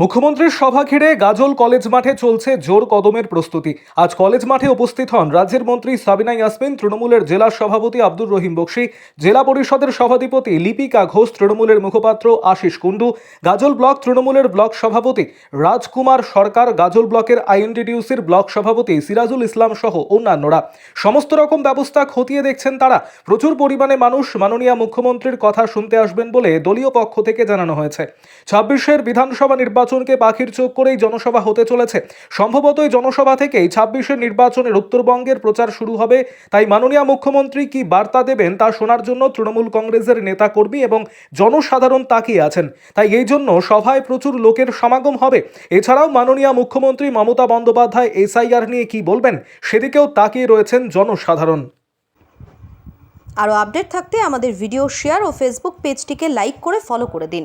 মুখ্যমন্ত্রীর সভা ঘিরে গাজল কলেজ মাঠে চলছে জোর কদমের প্রস্তুতি। আজ কলেজ মাঠে উপস্থিত হন রাজ্যের মন্ত্রী সাবিনা ইয়াসমিন, তৃণমূলের জেলা সভাপতি আব্দুর রহিম বক্সি, জেলা পরিষদের সভাধিপতি লিপিকা ঘোষ, তৃণমূলের মুখপাত্র আশিস কুণ্ডু, গাজল ব্লক তৃণমূলের ব্লক সভাপতি রাজকুমার সরকার, গাজল ব্লকের আইএনটিডিউসির ব্লক সভাপতি সিরাজুল ইসলাম সহ অন্যান্যরা। সমস্ত রকম ব্যবস্থা খতিয়ে দেখছেন তারা। প্রচুর পরিমাণে মানুষ মাননীয় মুখ্যমন্ত্রীর কথা শুনতে আসবেন বলে দলীয় পক্ষ থেকে জানানো হয়েছে। ছাব্বিশের বিধানসভা নির্বাচনকে পাখির চোখ করেই জনসভা হতে চলেছে। সম্ভবত এই জনসভা থেকেই ছাব্বিশের নির্বাচনের উত্তরবঙ্গের প্রচার শুরু হবে। তাই মাননীয় মুখ্যমন্ত্রী কি বার্তা দেবেন তা শোনার জন্য তৃণমূল কংগ্রেসের নেতাকর্মী এবং জনসাধারণ তাকিয়ে আছেন। তাই এই জন্য সভায় প্রচুর লোকের সমাগম হবে। এছাড়াও মাননীয় মুখ্যমন্ত্রী মমতা বন্দ্যোপাধ্যায় এসআইআর নিয়ে কি বলবেন, সেদিকেও তাকিয়ে রয়েছেন জনসাধারণ। আরও আপডেট থাকতে আমাদের ভিডিও শেয়ার ও ফেসবুক পেজটিকে লাইক করে ফলো করে দিন।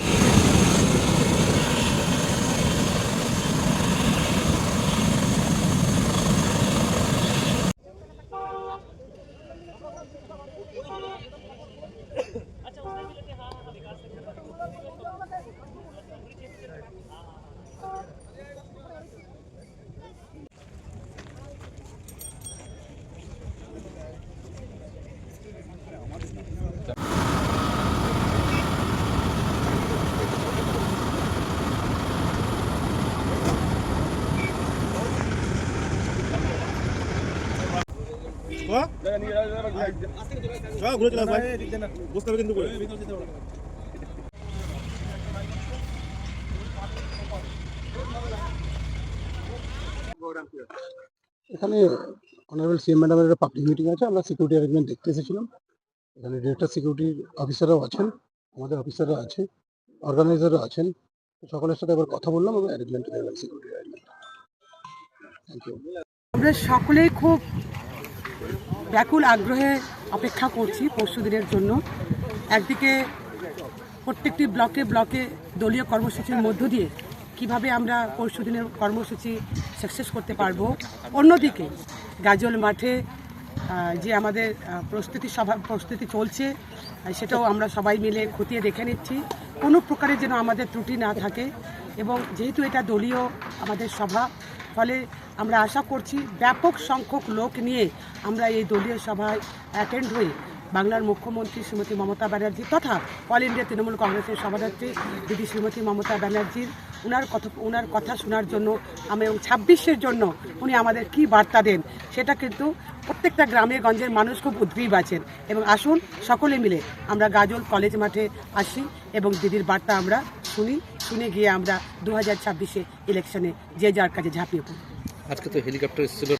ঘুরে চলে ভাই। বুঝতে হবে কিন্তু এখানে অনারেবল সিএম ম্যাডামের একটা পাবলিক মিটিং আছে আমরা সিকিউরিটি অ্যারেঞ্জমেন্ট দেখতে এসেছিলাম। এখানে ডিরেক্টর সিকিউরিটি অফিসাররাও আছেন আমাদের অফিসাররা আছে অর্গানাইজাররা আছেন। তো সকলের সাথে একবার কথা বললাম এবং অ্যারেঞ্জমেন্ট হয়ে সিকিউরিটি অ্যারেঞ্জমেন্ট থ্যাংক ইউ আমরা সকলেই খুব ব্যাকুল আগ্রহে অপেক্ষা করছি পরশু দিনের জন্য। একদিকে প্রত্যেকটি ব্লকে ব্লকে দলীয় কর্মসূচির মধ্য দিয়ে কীভাবে আমরা পরশু দিনের কর্মসূচি সাকসেস করতে পারব, অন্যদিকে গাজল মাঠে যে আমাদের প্রস্তুতি সভা, প্রস্তুতি চলছে সেটাও আমরা সবাই মিলে খতিয়ে দেখে নিচ্ছি। কোনো প্রকারের যেন আমাদের ত্রুটি না থাকে এবং যেহেতু এটা দলীয় আমাদের সভা ফলে আমরা আশা করছি ব্যাপক সংখ্যক লোক নিয়ে আমরা এই দলীয় সভায় অ্যাটেন্ড হয়ে বাংলার মুখ্যমন্ত্রী শ্রীমতী মমতা ব্যানার্জি তথা অল ইন্ডিয়া তৃণমূল কংগ্রেসের সভানেত্রী দিদি শ্রীমতী মমতা ব্যানার্জির ওনার কথা ওনার কথা শোনার জন্য আমি এবং ছাব্বিশের জন্য উনি আমাদের কি বার্তা দেন, সেটা কিন্তু প্রত্যেকটা গ্রামে গঞ্জের মানুষ খুব উদ্গ্রীব আছেন। এবং আসুন সকলে মিলে আমরা গাজল কলেজ মাঠে আসি এবং দিদির বার্তা আমরা শুনি। শুনে গিয়ে আমরা দু হাজার ছাব্বিশে ইলেকশনে যে যার কাজে ঝাঁপিয়ে পড়ি। আজকে তো হেলিকপ্টার এসেছিল।